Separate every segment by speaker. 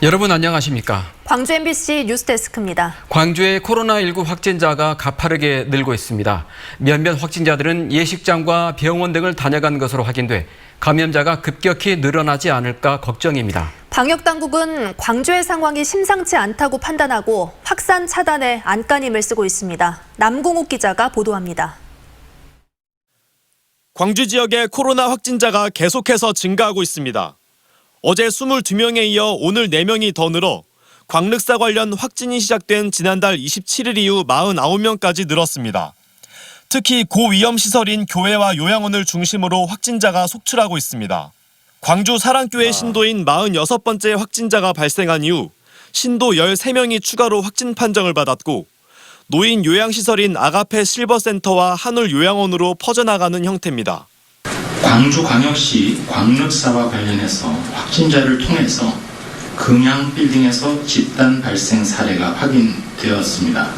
Speaker 1: 여러분 안녕하십니까?
Speaker 2: 광주 MBC 뉴스데스크입니다.
Speaker 1: 광주의 코로나19 확진자가 가파르게 늘고 있습니다. 몇몇 확진자들은 예식장과 병원 등을 다녀간 것으로 확인돼 감염자가 급격히 늘어나지 않을까 걱정입니다.
Speaker 2: 방역 당국은 광주의 상황이 심상치 않다고 판단하고 확산 차단에 안간힘을 쓰고 있습니다. 남궁욱 기자가 보도합니다.
Speaker 3: 광주 지역의 코로나 확진자가 계속해서 증가하고 있습니다. 어제 22명에 이어 오늘 4명이 더 늘어 광륵사 관련 확진이 시작된 지난달 27일 이후 49명까지 늘었습니다. 특히 고위험 시설인 교회와 요양원을 중심으로 확진자가 속출하고 있습니다. 광주 사랑교회 신도인 46번째 확진자가 발생한 이후 신도 13명이 추가로 확진 판정을 받았고 노인 요양시설인 아가페 실버센터와 한울 요양원으로 퍼져나가는 형태입니다.
Speaker 4: 광주광역시 광역사와 관련해서 확진자를 통해서 금양 빌딩에서 집단 발생 사례가 확인되었습니다.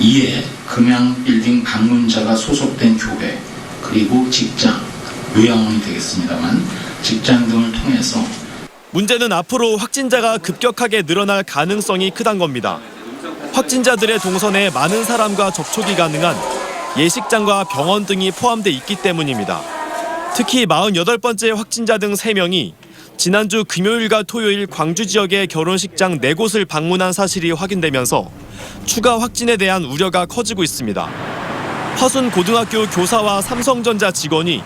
Speaker 4: 이에 금양 빌딩 방문자가 소속된 교회 그리고 직장, 요양원이 되겠습니다만 직장 등을 통해서
Speaker 3: 문제는 앞으로 확진자가 급격하게 늘어날 가능성이 크단 겁니다. 확진자들의 동선에 많은 사람과 접촉이 가능한 예식장과 병원 등이 포함돼 있기 때문입니다. 특히 48번째 확진자 등 3명이 지난주 금요일과 토요일 광주 지역의 결혼식장 4곳을 방문한 사실이 확인되면서 추가 확진에 대한 우려가 커지고 있습니다. 화순 고등학교 교사와 삼성전자 직원이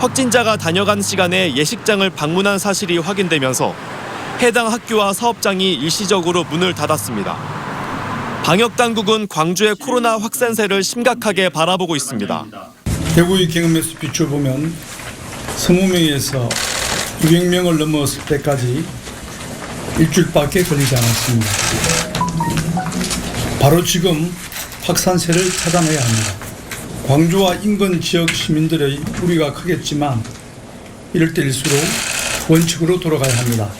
Speaker 3: 확진자가 다녀간 시간에 예식장을 방문한 사실이 확인되면서 해당 학교와 사업장이 일시적으로 문을 닫았습니다. 방역 당국은 광주의 코로나 확산세를 심각하게 바라보고 있습니다.
Speaker 5: 대구의 경험에서 비춰보면 20명에서 200명을 넘었을 때까지 일주일밖에 걸리지 않았습니다. 바로 지금 확산세를 차단해야 합니다. 광주와 인근 지역 시민들의 우려가 크겠지만 이럴 때일수록 원칙으로 돌아가야 합니다.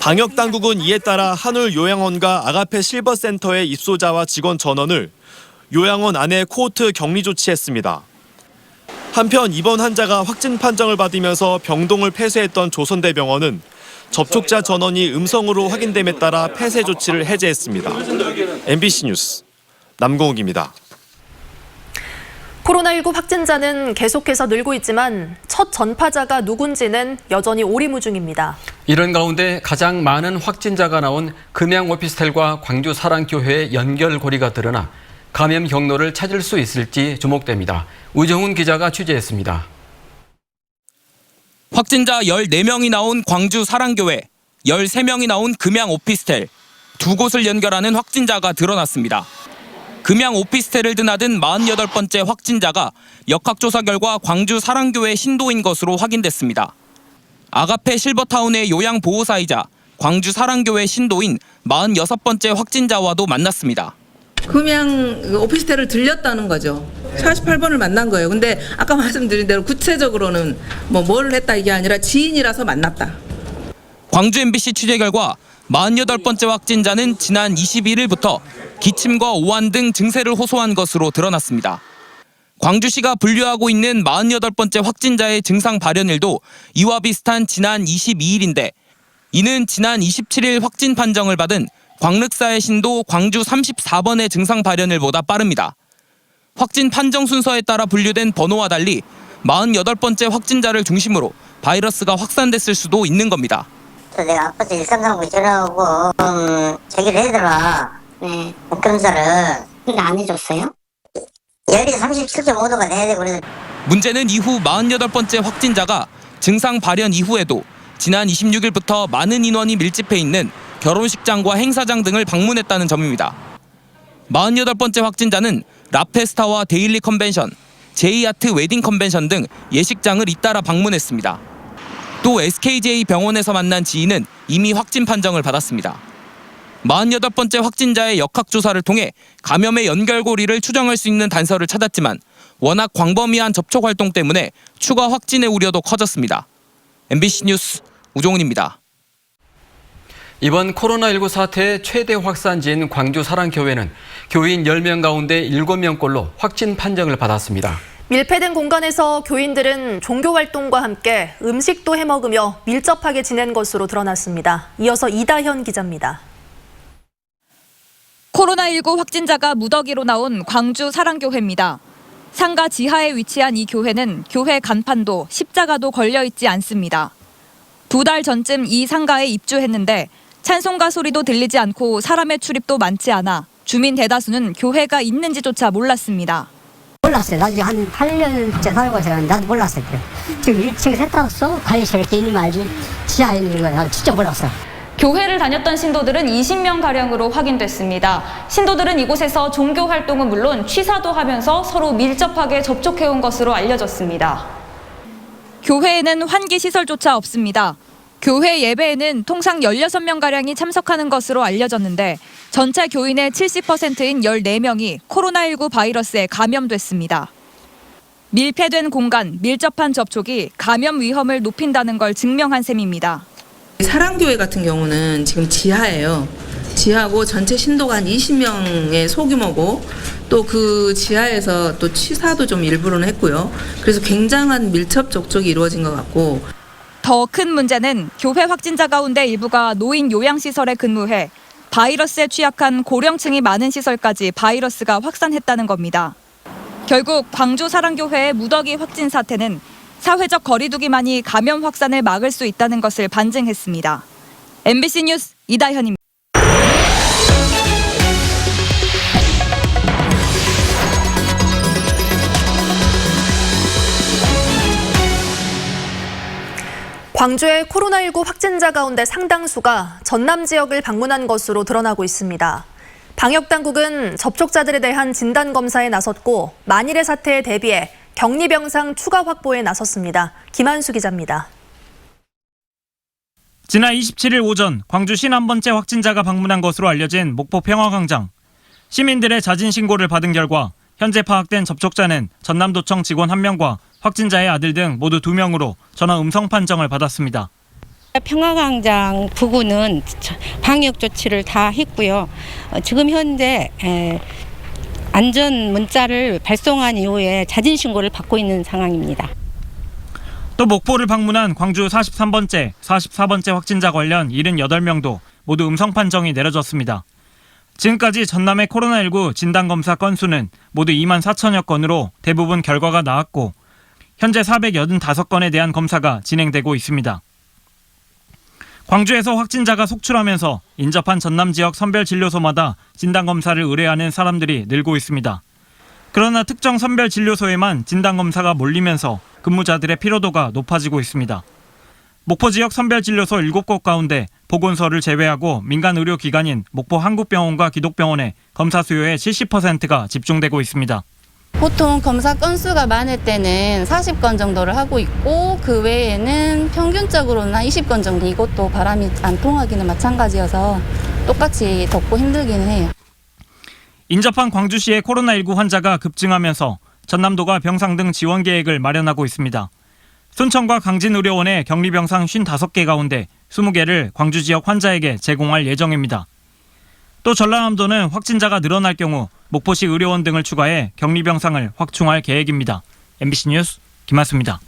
Speaker 3: 방역 당국은 이에 따라 한울 요양원과 아가페 실버센터의 입소자와 직원 전원을 요양원 안에 코호트 격리 조치했습니다. 한편 이번 환자가 확진 판정을 받으면서 병동을 폐쇄했던 조선대병원은 접촉자 전원이 음성으로 확인됨에 따라 폐쇄 조치를 해제했습니다. MBC 뉴스 남공욱입니다.
Speaker 2: 코로나19 확진자는 계속해서 늘고 있지만 첫 전파자가 누군지는 여전히 오리무중입니다.
Speaker 1: 이런 가운데 가장 많은 확진자가 나온 금양 오피스텔과 광주 사랑교회의 연결고리가 드러나 감염 경로를 찾을 수 있을지 주목됩니다. 우정훈 기자가 취재했습니다.
Speaker 6: 확진자 14명이 나온 광주 사랑교회, 13명이 나온 금양 오피스텔, 두 곳을 연결하는 확진자가 드러났습니다. 금양 오피스텔을 드나든 48번째 확진자가 역학조사 결과 광주 사랑교회 신도인 것으로 확인됐습니다. 아가페 실버타운의 요양보호사이자 광주 사랑교회 신도인 46번째 확진자와도 만났습니다.
Speaker 7: 금양 그 오피스텔을 들렸다는 거죠. 48번을 만난 거예요. 근데 아까 말씀드린 대로 구체적으로는 뭐 뭘 했다 이게 아니라 지인이라서 만났다.
Speaker 6: 광주 MBC 취재 결과 48번째 확진자는 지난 21일부터 기침과 오한 등 증세를 호소한 것으로 드러났습니다. 광주시가 분류하고 있는 48번째 확진자의 증상 발현일도 이와 비슷한 지난 22일인데 이는 지난 27일 확진 판정을 받은 광륵사의 신도 광주 34번의 증상 발현일보다 빠릅니다. 확진 판정 순서에 따라 분류된 번호와 달리 48번째 확진자를 중심으로 바이러스가 확산됐을 수도 있는 겁니다.
Speaker 8: 내가 아파서 일산강구 전화하고 음, 저기를 해더라 네. 검사를 근데 안 해줬어요? 열이 37.5도가 돼야 되고 그래서
Speaker 6: 문제는 이후 48번째 확진자가 증상 발현 이후에도 지난 26일부터 많은 인원이 밀집해 있는 결혼식장과 행사장 등을 방문했다는 점입니다. 48번째 확진자는 라페스타와 데일리 컨벤션, 제이아트 웨딩 컨벤션 등 예식장을 잇따라 방문했습니다. 또 SKJ 병원에서 만난 지인은 이미 확진 판정을 받았습니다. 48번째 확진자의 역학조사를 통해 감염의 연결고리를 추정할 수 있는 단서를 찾았지만 워낙 광범위한 접촉 활동 때문에 추가 확진의 우려도 커졌습니다. MBC 뉴스 우종훈입니다.
Speaker 1: 이번 코로나19 사태의 최대 확산지인 광주 사랑교회는 교인 10명 가운데 7명꼴로 확진 판정을 받았습니다.
Speaker 2: 밀폐된 공간에서 교인들은 종교 활동과 함께 음식도 해먹으며 밀접하게 지낸 것으로 드러났습니다. 이어서 이다현 기자입니다.
Speaker 9: 코로나19 확진자가 무더기로 나온 광주 사랑교회입니다. 상가 지하에 위치한 이 교회는 교회 간판도 십자가도 걸려 있지 않습니다. 두 달 전쯤 이 상가에 입주했는데 찬송가 소리도 들리지 않고 사람의 출입도 많지 않아 주민 대다수는 교회가 있는지조차 몰랐습니다.
Speaker 10: 몰랐어요. 나 지금 한 8년째 살고 있어요. 나도 몰랐어요. 지금 1층에 세탁소, 관리실 이렇게 있는 거 알지? 지하에 있는 거나 진짜 몰랐어.
Speaker 9: 교회를 다녔던 신도들은 20명 가량으로 확인됐습니다. 신도들은 이곳에서 종교 활동은 물론 취사도 하면서 서로 밀접하게 접촉해온 것으로 알려졌습니다. 교회에는 환기 시설조차 없습니다. 교회 예배에는 통상 16명 가량이 참석하는 것으로 알려졌는데 전체 교인의 70%인 14명이 코로나19 바이러스에 감염됐습니다. 밀폐된 공간, 밀접한 접촉이 감염 위험을 높인다는 걸 증명한 셈입니다.
Speaker 7: 사랑교회 같은 경우는 지금 지하예요. 지하고 전체 신도가 한 20명의 소규모고 또 그 지하에서 또 취사도 좀 일부러는 했고요. 그래서 굉장한 밀접 접촉이 이루어진 것 같고
Speaker 9: 더 큰 문제는 교회 확진자 가운데 일부가 노인 요양시설에 근무해 바이러스에 취약한 고령층이 많은 시설까지 바이러스가 확산했다는 겁니다. 결국 광주 사랑교회의 무더기 확진 사태는 사회적 거리두기만이 감염 확산을 막을 수 있다는 것을 반증했습니다. MBC 뉴스 이다현입니다.
Speaker 2: 광주의 코로나19 확진자 가운데 상당수가 전남 지역을 방문한 것으로 드러나고 있습니다. 방역 당국은 접촉자들에 대한 진단 검사에 나섰고 만일의 사태에 대비해 격리 병상 추가 확보에 나섰습니다. 김한수 기자입니다.
Speaker 11: 지난 27일 오전 광주 신한 번째 확진자가 방문한 것으로 알려진 목포 평화광장. 시민들의 자진 신고를 받은 결과 현재 파악된 접촉자는 전남도청 직원 1명과 확진자의 아들 등 모두 2명으로 전화 음성 판정을 받았습니다.
Speaker 12: 평화광장 부근은 방역 조치를 다 했고요. 어, 지금 현재 에, 안전 문자를 발송한 이후에 자진 신고를 받고 있는 상황입니다.
Speaker 11: 또 목포를 방문한 광주 43번째, 44번째 확진자 관련 78명도 모두 음성 판정이 내려졌습니다. 지금까지 전남의 코로나19 진단검사 건수는 모두 2만 4천여 건으로 대부분 결과가 나왔고 현재 485건에 대한 검사가 진행되고 있습니다. 광주에서 확진자가 속출하면서 인접한 전남 지역 선별진료소마다 진단검사를 의뢰하는 사람들이 늘고 있습니다. 그러나 특정 선별진료소에만 진단검사가 몰리면서 근무자들의 피로도가 높아지고 있습니다. 목포 지역 선별진료소 7곳 가운데 보건소를 제외하고 민간 의료기관인 목포 한국병원과 기독병원에 검사 수요의 70%가 집중되고 있습니다.
Speaker 13: 보통 검사 건수가 많을 때는 40건 정도를 하고 있고 그 외에는 평균적으로는 한 20건 정도 이것도 바람이 안 통하기는 마찬가지여서 똑같이 덥고 힘들기는 해요.
Speaker 11: 인접한 광주시의 코로나19 환자가 급증하면서 전남도가 병상 등 지원 계획을 마련하고 있습니다. 순천과 강진의료원의 격리병상 55개 가운데 20개를 광주 지역 환자에게 제공할 예정입니다. 또 전라남도는 확진자가 늘어날 경우 목포시 의료원 등을 추가해 격리병상을 확충할 계획입니다. MBC 뉴스 김한수입니다.